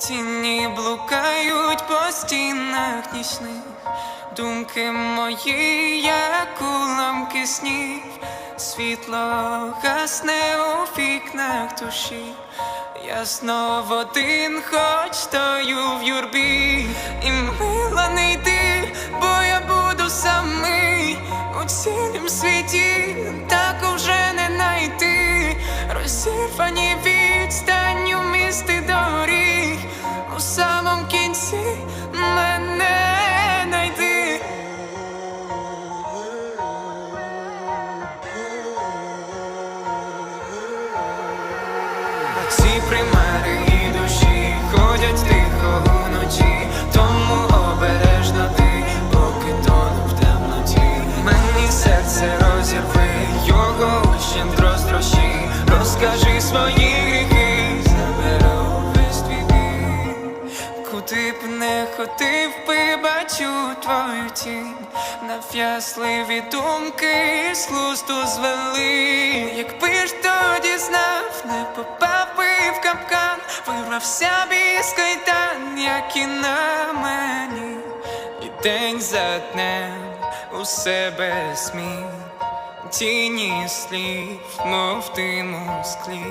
Тіні блукають по стінах нічних, думки мої, як уламки снів, світло гасне у вікнах душі. Я знов один, хоч стою в юрбі, і мила не йти, бо я буду самий. У цілім світі, так уже не найти, розірвані відстані у місти доріг, Ці примари і душі ходять тихо уночі, тому обережно ти, поки тону в темноті. Мені серце розірви, його ще розтрощи, розкажи свої гріхи, заберу. Куди б не ходив би, бачу твою тінь, нав'язливі думки з глузду звели. Якби ж капкан, вирвався б із кайдан, як і на мені, і день за днем у себе сміх. Тіні слів, мов диму склі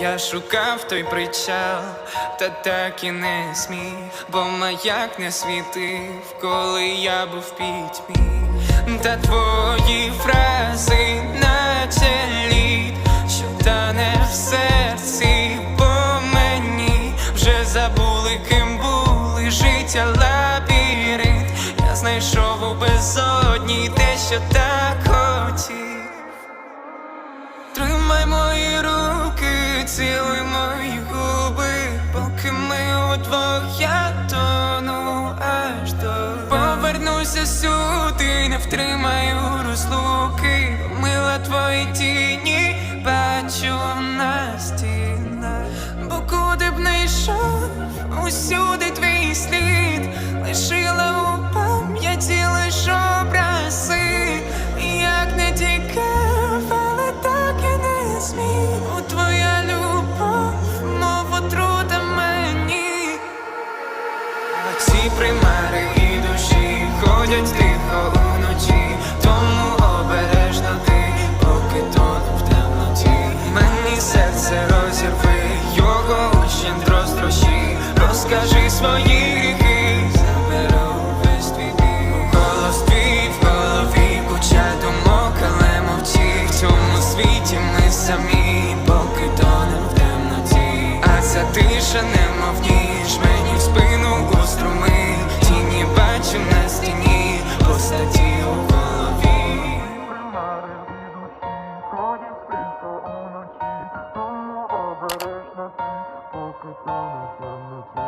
Я шукав той причал, та так і не зміг, бо маяк не світив, коли я був в пітьмі, та твої фрази, життя лабіринт. Я знайшов у безодні те, що так хотів. Тримай мої руки, цілуй мої губи, поки ми удвох я тону аж до повернуся сюди, не втримаю розлуки, мила твої тіні, бачу на стінах, бо куди б не йшов, усюди твоя любов, мов отрута мені. Ці примари душі ходять тихо уночі, тому обережно ти, поки тону в темноті. Мені серце розірви, його ще розтрощи, розкажи свої уночі, тому обережно ти,